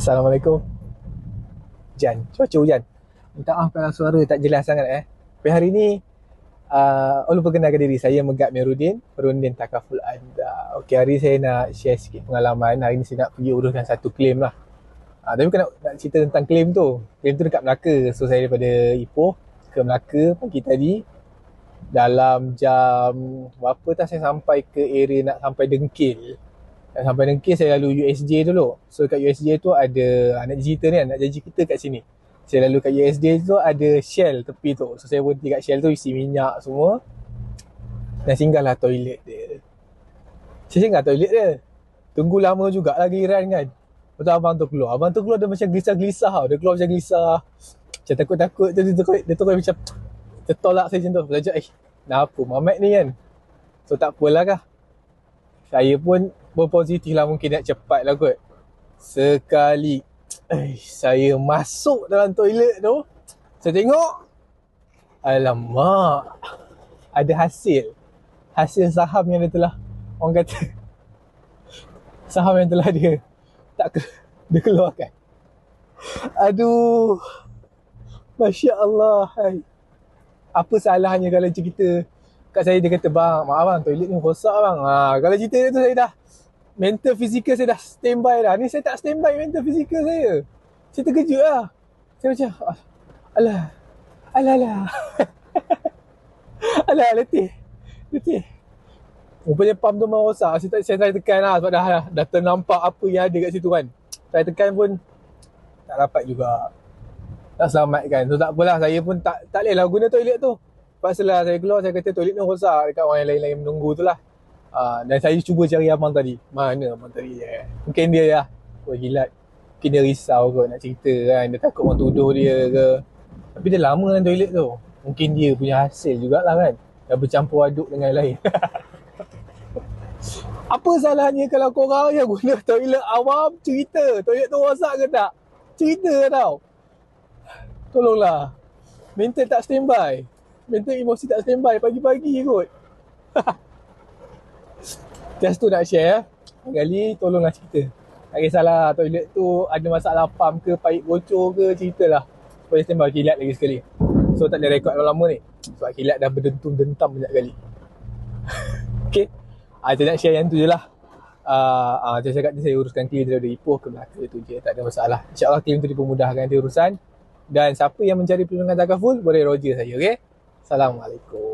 Assalamualaikum. Jan, cuaca hujan. Minta maaf kalau suara tak jelas sangat eh. Tapi hari ni uh, Allah perkenalkan diri saya Megat Merudin, Perundin Takaful Anda. Okey, hari saya nak share sikit pengalaman. Hari ni saya nak pergi uruskan satu claim lah. Uh, tapi kena nak cerita tentang claim tu. Claim tu dekat Melaka. So saya daripada Ipoh ke Melaka pagi tadi dalam jam berapa tak saya sampai ke area nak sampai Dengkil. Dan sampai Dengkil saya lalu USJ dulu. So kat USJ tu ada anak cerita ni anak janji kita kat sini. Saya lalu kat USJ tu ada Shell tepi tu. So saya berhenti kat Shell tu isi minyak semua. Dan singgahlah toilet dia. Saya singgah toilet dia. Tunggu lama jugalah giliran kan. Lepas tu abang tu keluar. Abang tu keluar dia macam gelisah-gelisah tau. Dia keluar macam gelisah. Macam takut-takut tu dia, dia, dia, dia macam tertolak saya macam tu. Belajar eh kenapa Mamat ni kan. So tak apalah kah. Saya pun berpositif lah mungkin nak cepat lah kot. Sekali eh, saya masuk dalam toilet tu. Saya tengok. Alamak. Ada hasil. Hasil saham yang dia telah. Orang kata. Saham yang telah dia. Tak ke, dia keluarkan. Aduh. Masya Allah. Hai. Apa salahnya kalau cerita kat saya dia kata bang maaf bang toilet ni rosak bang. Ha, kalau cerita dia tu saya dah mental fizikal saya dah standby dah. Ni saya tak standby mental fizikal saya. Saya terkejut lah. Saya macam ah, alah. Alah alah. alah letih. Letih. Rupanya pump tu memang rosak. Saya, tak, saya try tekan lah sebab dah, dah ternampak apa yang ada kat situ kan. Saya tekan pun tak dapat juga. Tak selamatkan. So tak apalah. Saya pun tak tak boleh lah guna toilet tu. Lepas lah saya keluar saya kata toilet ni rosak dekat orang yang lain-lain menunggu tu lah. Uh, dan saya cuba cari abang tadi. Mana abang tadi? Eh? Mungkin dia lah. Oh hilat. Mungkin dia risau kot nak cerita kan. Dia takut orang tuduh dia ke. Tapi dia lama dalam toilet tu. Mungkin dia punya hasil jugalah kan. Dah bercampur aduk dengan lain. Apa salahnya kalau korang yang guna toilet awam cerita toilet tu rosak ke tak? Cerita tau. Tolonglah. Mental tak standby. Mental emosi tak standby pagi-pagi kot. Just tu nak share. Kali tolonglah cerita. Tak kisahlah toilet tu ada masalah pump ke, paip bocor ke, ceritalah. Supaya standby kilat lagi sekali. So tak ada rekod lama ni. Sebab kilat dah berdentum-dentam banyak kali. okay. Ah, saya nak share yang tu je lah. Uh, uh, saya cakap saya uruskan claim daripada Ipoh ke Melaka tu je. Tak ada masalah. InsyaAllah claim tu dipermudahkan nanti urusan. Dan siapa yang mencari perlindungan takaful, boleh roger saya. Okay. Assalamualaikum.